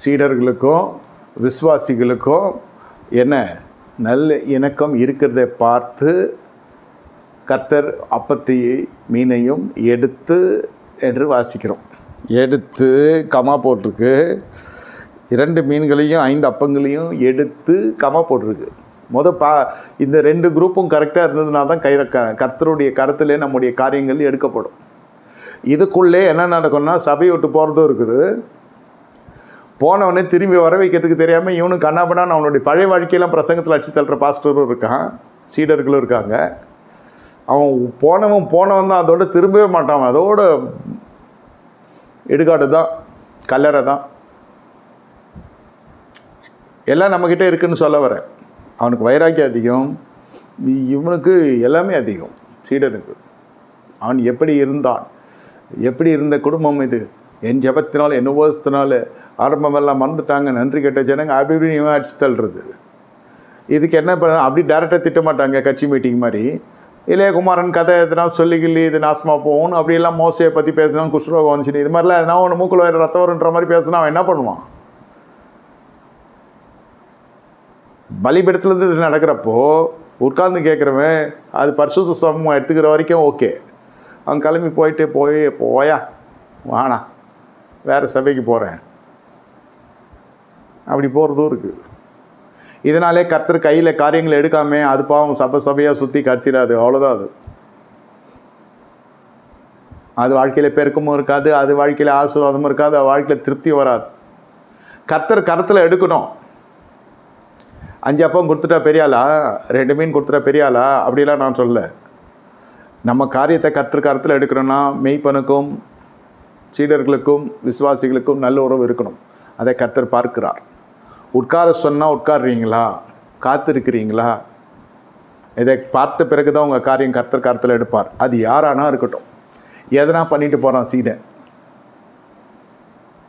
சீடர்களுக்கும் விசுவாசிகளுக்கும் என்ன நல்ல இணக்கம் இருக்கிறதை பார்த்து கர்த்தர் அப்பத்தையும் மீனையும் எடுத்து என்று வாசிக்கிறோம். எடுத்து கமா போட்டிருக்கு. இரண்டு மீன்களையும் ஐந்து அப்பங்களையும் எடுத்து கமா போட்டிருக்கு. முத பா இந்த ரெண்டு குரூப்பும் கரெக்டாக இருந்ததுனா தான் கை க கர்த்தருடைய கருத்திலே நம்முடைய காரியங்கள் எடுக்கப்படும். இதுக்குள்ளே என்ன நடக்கும்னா சபையை விட்டு போகிறதும் இருக்குது. போனவனே திரும்பி வர வைக்கிறதுக்கு தெரியாமல் இவனும் கண்ணாபண்ணான்னு அவனுடைய பழைய வாழ்க்கையெல்லாம் பிரசங்கத்தில் அடிச்சு தள்ளுற பாஸ்டரும் இருக்கான். சீடர்களும் இருக்காங்க. அவன் போனவன் போனவன் தான் அதோட திரும்பவே மாட்டான் அதோட இடுகாடு தான் கல்லறை தான். எல்லாம் நம்மக்கிட்ட இருக்குன்னு சொல்ல வரேன். அவனுக்கு வைராக்கியம் அதிகம். இவனுக்கு எல்லாமே அதிகம் சீடனுக்கு. அவன் எப்படி இருந்தான்? எப்படி இருந்த குடும்பம் இது? என் ஜபத்தினால் என் உபவாசத்தினால ஆரம்பமெல்லாம் மறந்துட்டாங்க. நன்றி கேட்ட ஜனங்க அப்படி இப்படி இவன் அடிச்சு தள்ளுறது. இதுக்கு என்ன பண்ண அப்படி டேரெக்டாக திட்ட மாட்டாங்க கட்சி மீட்டிங் மாதிரி. இளையகுமாரன் கதை எதுனா சொல்லி இது நாசமாக போகணும் அப்படியெல்லாம் மோசையை பற்றி பேசினா குஷ்ரோகம் வந்துச்சுன்னு இது மாதிரிலாம் எதனா ஒன்று மூக்கில் வயிறு ரத்தம் வருன்ற மாதிரி பேசினா அவன் என்ன பண்ணுவான்? பலிபீடத்துலேருந்து இது நடக்கிறப்போ உட்கார்ந்து கேட்குறவன் அது பரிசுத்த சமம் எடுத்துக்கிற வரைக்கும் ஓகே அவன் கிளம்பி போயிட்டு போய் போயா வாணா வேறு சபைக்கு போகிறேன் அப்படி போகிறதும் இருக்குது இதனாலே கர்த்தர் கையில் காரியங்களை எடுக்காம அது பாவம் சபை சபையாக சுற்றி கடிச்சிடாது அவ்வளோதான் அது. அது வாழ்க்கையில் பெருக்கமும் இருக்காது அது வாழ்க்கையில் ஆசீர்வாதமும் இருக்காது அது வாழ்க்கையில் திருப்தி வராது. கர்த்தர் கரத்தில் எடுக்கணும். அஞ்சு அப்பம் கொடுத்துட்டா பெரியாளா ரெண்டு மீன் கொடுத்துட்டா பெரியாளா அப்படிலாம் நான் சொல்லலை. நம்ம காரியத்தை கர்த்தர் கரத்தில் எடுக்கணும்னா மெய்ப்பனுக்கும் சீடர்களுக்கும் விசுவாசிகளுக்கும் நல்ல உறவு இருக்கணும். அதை கர்த்தர் பார்க்கிறார். உட்கார சொன்னால் உட்காருறீங்களா? காத்திருக்கிறீங்களா? இதை பார்த்த பிறகு தான் உங்கள் காரியம் கர்த்தர் கருத்தில் எடுப்பார். அது யாரானா இருக்கட்டும். எதனா பண்ணிட்டு போகிறான் சீடன்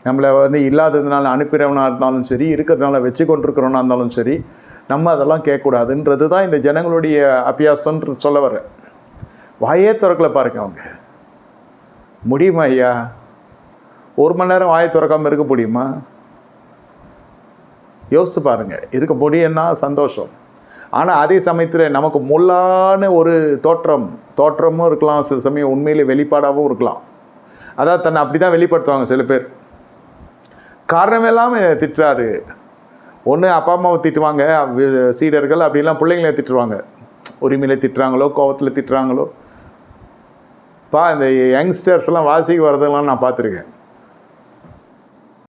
நம்மளை வந்து இல்லாததுனால அனுப்பிறவனாக இருந்தாலும் சரி இருக்கிறதுனால வச்சு கொண்டிருக்கிறவனா இருந்தாலும் சரி நம்ம அதெல்லாம் கேட்கக்கூடாதுன்றது தான் இந்த ஜனங்களுடைய அபியாசம்ன்ற சொல்ல வர வாயே திறக்கல பாருங்க அவங்க. முடியுமா ஐயா? ஒரு மணி நேரம் வாயை திறக்காமல் இருக்க முடியுமா? யோசித்து பாருங்கள் இருக்க முடியும்னா சந்தோஷம். ஆனால் அதே சமயத்தில் நமக்கு முள்ளான ஒரு தோற்றம் தோற்றமும் இருக்கலாம். சில சமயம் உண்மையிலே வெளிப்பாடாகவும் இருக்கலாம். அதாவது தன்னை அப்படி தான் வெளிப்படுத்துவாங்க சில பேர். காரணம் இல்லாமல் திட்டுறாரு. ஒன்று அப்பா அம்மாவை திட்டுவாங்க. சீடர்கள் அப்படிலாம் பிள்ளைங்களை திட்டுவாங்க. உரிமையில் திட்டுறாங்களோ கோபத்தில் திட்டுறாங்களோ. பா இந்த யங்ஸ்டர்ஸ்லாம் வாசிக்கு வரதெல்லாம் நான் பார்த்துருக்கேன்.